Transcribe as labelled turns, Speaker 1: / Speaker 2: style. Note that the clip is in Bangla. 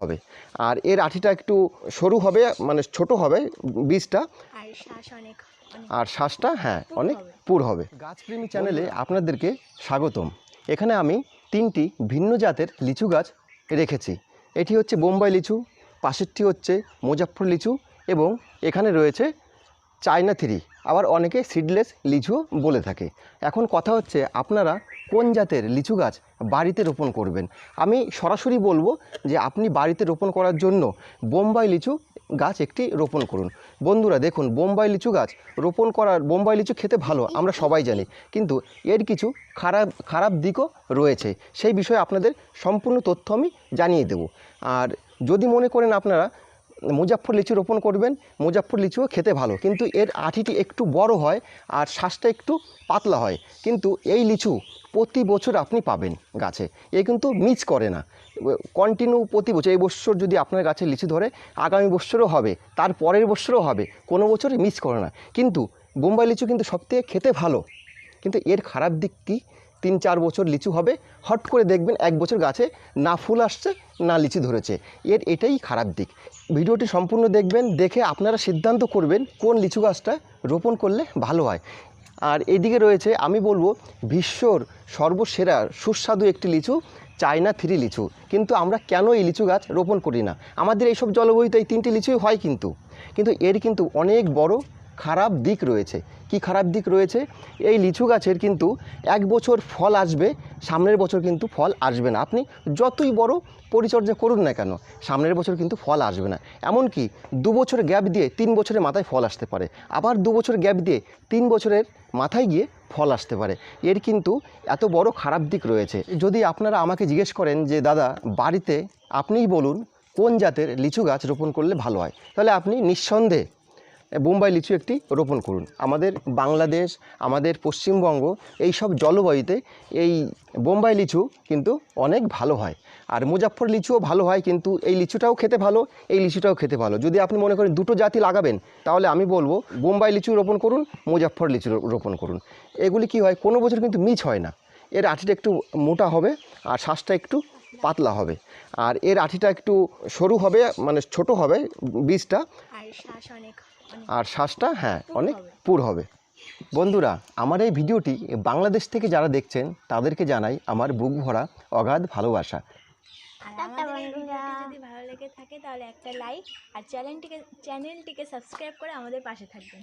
Speaker 1: হবে। আর এর আঠিটা একটু সরু হবে মানে ছোট হবে বীজটা।
Speaker 2: আর
Speaker 1: শ্বাসটা হ্যাঁ অনেক পুর হবে। গাছপ্রেমী চ্যানেলে আপনাদেরকে স্বাগতম। এখানে আমি তিনটি ভিন্ন জাতের লিচু গাছ রেখেছি। এটি হচ্ছে বোম্বাই লিচু পাশেরটি হচ্ছে মুজাফর লিচু এবং এখানে রয়েছে চায়না থ্রি। আবার অনেকে সিডলেস লিচু বলে থাকে। এখন কথা হচ্ছে, আপনারা কোন জাতের লিচু গাছ বাড়িতে রোপণ করবেন? আমি সরাসরি বলব যে আপনি বাড়িতে রোপণ করার জন্য বোম্বাই লিচু গাছ একটি রোপণ করুন। বন্ধুরা, দেখুন, বোম্বাই লিচু গাছ রোপণ করার, বোম্বাই লিচু খেতে ভালো, আমরা সবাই জানি। কিন্তু এর কিছু খারাপ খারাপ দিকও রয়েছে। সেই বিষয়ে আপনাদের সম্পূর্ণ তথ্য আমি জানিয়ে দেব। আর যদি মনে করেন আপনারা মুজাফর লিচু রোপণ করবেন মুজাফর লিচুও খেতে ভালো। কিন্তু এর আঠিটি একটু বড় হয় আর শ্বাসটা একটু পাতলা হয়। কিন্তু এই লিচু প্রতি বছর আপনি পাবেন গাছে। এ কিন্তু মিস করে না। কন্টিনিউ প্রতি বছর, এই বছর যদি আপনার গাছে লিচু ধরে, আগামী বছরও হবে, তার পরের বছরও হবে, কোনো বছর মিস করে না। কিন্তু বোম্বাই লিচু কিন্তু সবথেকে খেতে ভালো। কিন্তু এর খারাপ দিক কী? তিন চার বছর লিচু হবে, হট করে দেখবেন এক বছর গাছে না ফুল আসছে, না লিচু ধরেছে। এর এটাই খারাপ দিক। ভিডিওটি সম্পূর্ণ দেখবেন, দেখে আপনারা সিদ্ধান্ত করবেন কোন লিচু গাছটা রোপণ করলে ভালো হয়। আর এদিকে রয়েছে, আমি বলব, বিশ্বর সর্বসেরা সুস্বাদু একটি লিচু, চায়না থ্রি লিচু। কিন্তু আমরা কেন এই লিচু গাছ রোপণ করি না? আমাদের এইসব জলবায়ুতে এই তিনটি লিচুই হয় কিন্তু। কিন্তু এর কিন্তু অনেক বড় খারাপ দিক রয়েছে। কি খারাপ দিক রয়েছে? এই লিচু গাছের কিন্তু এক বছর ফল আসবে, সামনের বছর কিন্তু ফল আসবে না। আপনি যতই বড় পরিচর্যা করুন না কেন, সামনের বছর কিন্তু ফল আসবে না। এমনকি দু বছর গ্যাপ দিয়ে তিন বছরের মাথায় ফল আসতে পারে। আবার দু বছর গ্যাপ দিয়ে তিন বছরের মাথায় গিয়ে ফল আসতে পারে। এর কিন্তু এত বড় খারাপ দিক রয়েছে। যদি আপনারা আমাকে জিজ্ঞেস করেন যে, দাদা, বাড়িতে আপনিই বলুন কোন জাতের লিচু গাছ রোপণ করলে ভালো হয়? তাহলে আপনি নিঃসন্দেহে বোম্বাই লিচু একটি রোপণ করুন। আমাদের বাংলাদেশ, আমাদের পশ্চিমবঙ্গ এই সব জলবায়ুতে এই বোম্বাই লিচু কিন্তু অনেক ভালো হয়। আর মুজাফর লিচুও ভালো হয় কিন্তু এই লিচুটাও খেতে ভালো, এই লিচুটাও খেতে ভালো। যদি আপনি মনে করেন দুটো জাতি লাগাবেন, তাহলে আমি বলব বোম্বাই লিচু রোপণ করুন মুজাফর লিচু রোপণ করুন। এগুলি কি হয়, কোনো বছর কিন্তু মিচ হয় না। এর আঠিটা একটু মোটা হবে আর শ্বাসটা একটু পাতলা হবে। আর এর আঠিটা একটু সরু হবে মানে ছোট হবে বীজটা।
Speaker 2: আর
Speaker 1: শ্বাসটা হ্যাঁ অনেক। পুর হবে। বন্ধুরা আমার এই ভিডিওটি বাংলাদেশ থেকে যারা দেখছেন তাদেরকে জানাই আমার বুক ভরা অগাধ ভালোবাসা।
Speaker 2: যদি ভালো লেগে থাকে তাহলে একটা লাইক আর চ্যানেলটিকে চ্যানেলটিকে সাবস্ক্রাইব করে আমাদের পাশে থাকবেন।